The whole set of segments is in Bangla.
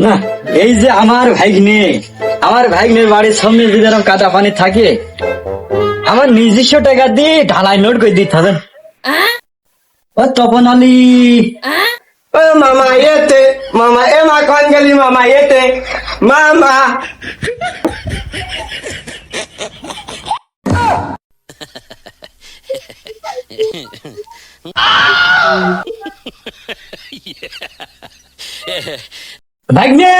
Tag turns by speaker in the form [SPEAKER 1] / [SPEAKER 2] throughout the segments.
[SPEAKER 1] না এই যে আমার ভাগ্নে আমার ভাগ্নের বাড়ির সামনে যদি এরকম কাদা পানি থাকে আমার নিজস্ব টাকা দিয়ে ঢালাই নোট করে দিতে হবে। ও তপন আলী।
[SPEAKER 2] ও মামা এতে মামা এ মা কোন গেলি মামা এতে? মামা।
[SPEAKER 1] ভাগ্নে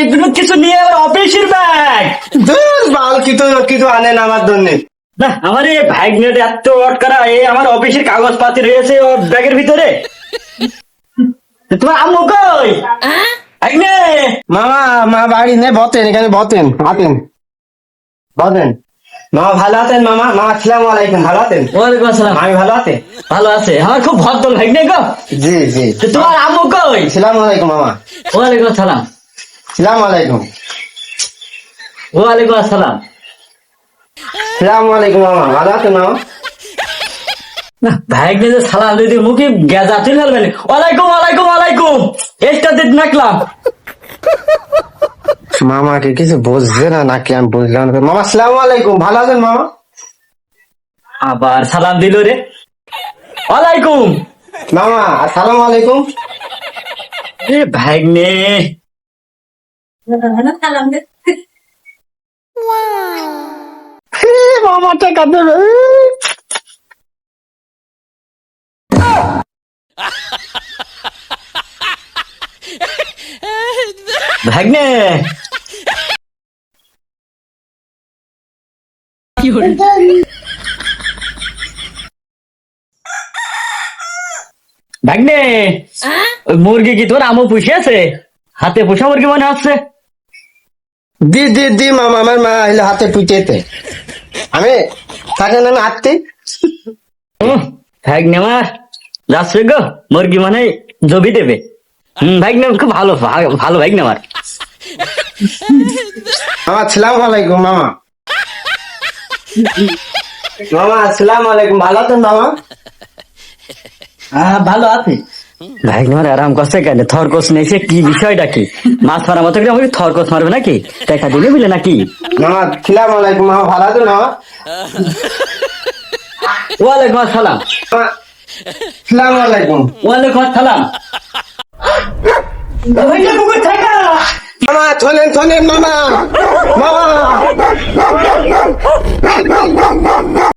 [SPEAKER 1] এগুলো কিছু নিয়ে আবার অফিসের ব্যাগ।
[SPEAKER 2] দূর বাল কিছু কিছু আনেন আমার জন্য।
[SPEAKER 1] না আমার এই ভাগ্নের এত অটকারা এ এই আমার অফিসের কাগজপাতি রয়েছে ওর ব্যাগের ভিতরে। তোমার আম্মু কই? ভাগ্নে
[SPEAKER 2] মামা মা বাড়ি নে বতেন এখানে বতেন আতেন। বতেন। মামা ভালো আছেন মামা? আলাইকুম ভালো আছেন?
[SPEAKER 1] ওয়ালাইকুম আসসালাম।
[SPEAKER 2] আমি ভালো আছেন
[SPEAKER 1] ভালো আছে। আমার খুব ভদ্র ভাগ্নে গো?
[SPEAKER 2] জি জি।
[SPEAKER 1] তো তোমার আম্মু কই?
[SPEAKER 2] আলাইকুম মামা।
[SPEAKER 1] ওয়ালাইকুম আসসালাম।
[SPEAKER 2] আলাইকুম।
[SPEAKER 1] ওয়ালাইকুম আসসালাম।
[SPEAKER 2] আলাইকুম মামা। ভালো আছেন মামা?
[SPEAKER 1] না ভাইকে যে সালাম দিদি মুখে গেজা তুই ফেলবেন। ওয়ালাইকুম ওয়ালাইকুম ওয়ালাইকুম। এটা দিন নাকলাম।
[SPEAKER 2] মামাকে কিছু বুঝছে না নাকি আমি বুঝলাম না। মামা সালাম আলাইকুম। ভালো আছেন মামা?
[SPEAKER 1] আবার সালাম দিল রে। ওয়ালাইকুম।
[SPEAKER 2] মামা আসসালামু আলাইকুম।
[SPEAKER 1] এ ভাগ্নে।
[SPEAKER 2] মামা টাকা দেবে
[SPEAKER 1] ভাগ্নে। ভাগ্নে ওই মুরগি কি তোর আমও পুষে আছে? হাতে পোষা মুরগি মনে হচ্ছে।
[SPEAKER 2] দি দি দি মামা আমার মা এলো হাতে পুঁতেতে। আমি থাকে না হাতে
[SPEAKER 1] ভাগ্নে আমার যাচ্ছে গো মুরগি মানে জবি দেবে। হম ভাগ্নে খুব ভালো ভালো ভাগ্নে আমার
[SPEAKER 2] মামা আসসালাম আলাইকুম মামা। মামা আসসালাম আলাইকুম। ভালো আছেন মামা?
[SPEAKER 1] হ্যাঁ ভালো আছে। ভাগ্নে আমার আরাম করছে কেন? থরকস নেছে কি বিষয়টা কি? মাছ মারার মতো করে আমাকে থরকস মারবে নাকি? দেখা দিলে বুঝলে নাকি?
[SPEAKER 2] মামা আসসালাম আলাইকুম মামা ভালো আছেন মামা?
[SPEAKER 1] ওয়ালাইকুম আসসালাম।
[SPEAKER 2] আসসালাম আলাইকুম।
[SPEAKER 1] ওয়ালাইকুম আসসালাম ভাগ্নে পুকুর থাকা
[SPEAKER 2] মামা শোনেন শোনেন মামা। মামা।